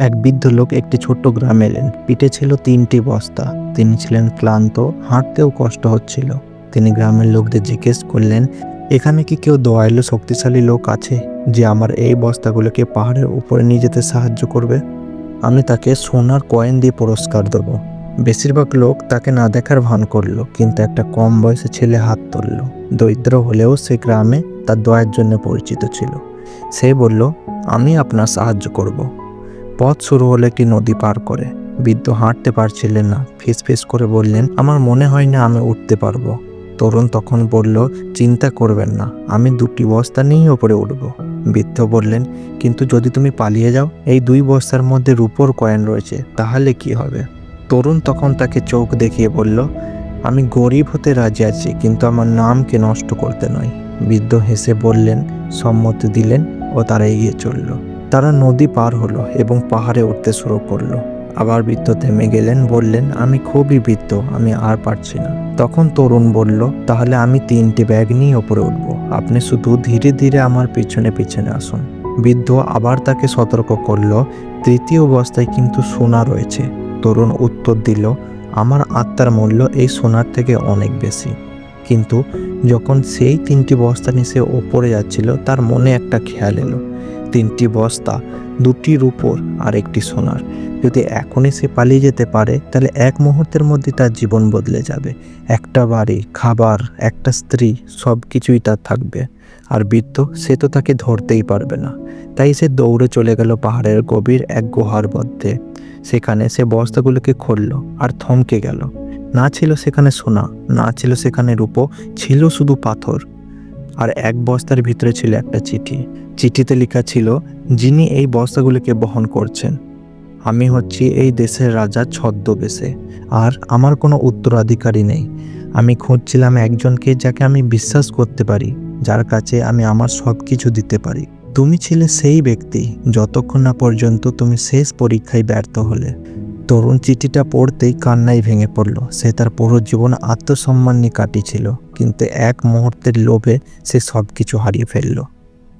এক বৃদ্ধ লোক একটি ছোট্ট গ্রামে এলেন। পিঠে ছিল তিনটি বস্তা। তিনি ছিলেন ক্লান্ত, হাঁটতেও কষ্ট হচ্ছিল। তিনি গ্রামের লোকদের জিজ্ঞেস করলেন, এখানে কি কেউ দয়ালু, শক্তিশালী লোক আছে যে আমার এই বস্তাগুলোকে পাহাড়ের উপরে নিয়ে যেতে সাহায্য করবে? আমি তাকে সোনার কয়েন দিয়ে পুরস্কার দেবো। বেশিরভাগ লোক তাকে না দেখার ভান করল, কিন্তু একটা কম বয়সে ছেলে হাত তুলল। দরিদ্র হলেও সে গ্রামে তার দয়ার জন্য পরিচিত ছিল। সে বলল, আমি আপনার সাহায্য করব। পথ শুরু হলো একটি নদী পার করে। বৃদ্ধ হাঁটতে পারছিলেন না। ফিস ফিস করে বললেন, আমার মনে হয় না আমি উঠতে পারব। তরুণ তখন বলল, চিন্তা করবেন না, আমি দুটি বস্তা নিয়েই ওপরে উঠব। বৃদ্ধ বললেন, কিন্তু যদি তুমি পালিয়ে যাও, এই দুই বস্তার মধ্যে রূপোর কয়েন রয়েছে, তাহলে কি হবে? তরুণ তখন তাকে চোখ দেখিয়ে বলল, আমি গরিব হতে রাজি আছি, কিন্তু আমার নামকে নষ্ট করতে নয়। বৃদ্ধ হেসে বললেন, সম্মতি দিলেন ও তারা এগিয়ে চলল। তারা নদী পার হলো এবং পাহাড়ে উঠতে শুরু করল। আবার বৃদ্ধ থেমে গেলেন, বললেন, আমি খুবই বৃদ্ধ, আমি আর পারছি না। তখন তরুণ বলল, তাহলে আমি তিনটি ব্যাগ নিয়ে ওপরে উঠবো। আপনি শুধু ধীরে ধীরে আমার পিছনে পিছনে আসুন। বৃদ্ধ আবার তাকে সতর্ক করল, তৃতীয় অবস্থায় কিন্তু সোনা রয়েছে। তরুণ উত্তর দিল, আমার আত্মার মূল্য এই সোনার থেকে অনেক বেশি। কিন্তু যখন সেই তিনটি বস্তা নিয়ে সে ওপরে যাচ্ছিল, তার মনে একটা খেয়াল এলো। তিনটি বস্তা, দুটি রূপোর আর একটি সোনার। যদি এখনই সে পালিয়ে যেতে পারে, তাহলে এক মুহূর্তের মধ্যে তার জীবন বদলে যাবে। একটা বাড়ি, খাবার, একটা স্ত্রী সব কিছুই তার থাকবে। আর বৃদ্ধ, সে তো তাকে ধরতেই পারবে না। তাই সে দৌড়ে চলে গেল পাহাড়ের গভীর এক গুহার মধ্যে। সেখানে সে বস্তাগুলোকে খুলল আর থমকে গেল। না ছিল সেখানে সোনা, না ছিল সেখানে রূপো, ছিল শুধু পাথর। আর এক বস্তার ভিতরে ছিল একটা চিঠি। চিঠিতে লেখা ছিল, যিনি এই বস্তাগুলিকে বহন করছেন, আমি হচ্ছি এই দেশের রাজা ছদ্মবেশে, আর আমার কোনো উত্তরাধিকারী নেই। আমি খুঁজছিলাম একজনকে যাকে আমি বিশ্বাস করতে পারি, যার কাছে আমি আমার সব কিছু দিতে পারি। তুমি ছিলে সেই ব্যক্তি, যতক্ষণ না পর্যন্ত তুমি শেষ পরীক্ষায় ব্যর্থ হলে। তরুণ চিঠিটা পড়তেই কান্নাই ভেঙে পড়ল। সে তার পুরো জীবন আত্মসম্মান নিয়ে কাটিয়েছিল, কিন্তু এক মুহূর্তের লোভে সে সব কিছু হারিয়ে ফেলল।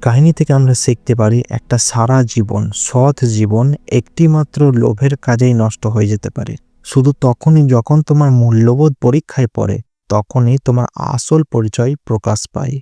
কাহিনী থেকে আমরা শিখতে পারি, একটা সারা জীবন, সৎ জীবন একটিমাত্র লোভের কাজেই নষ্ট হয়ে যেতে পারে। শুধু তখনই যখন তোমার মূল্যবোধ পরীক্ষায় পড়ে, তখনই তোমার আসল পরিচয় প্রকাশ পায়।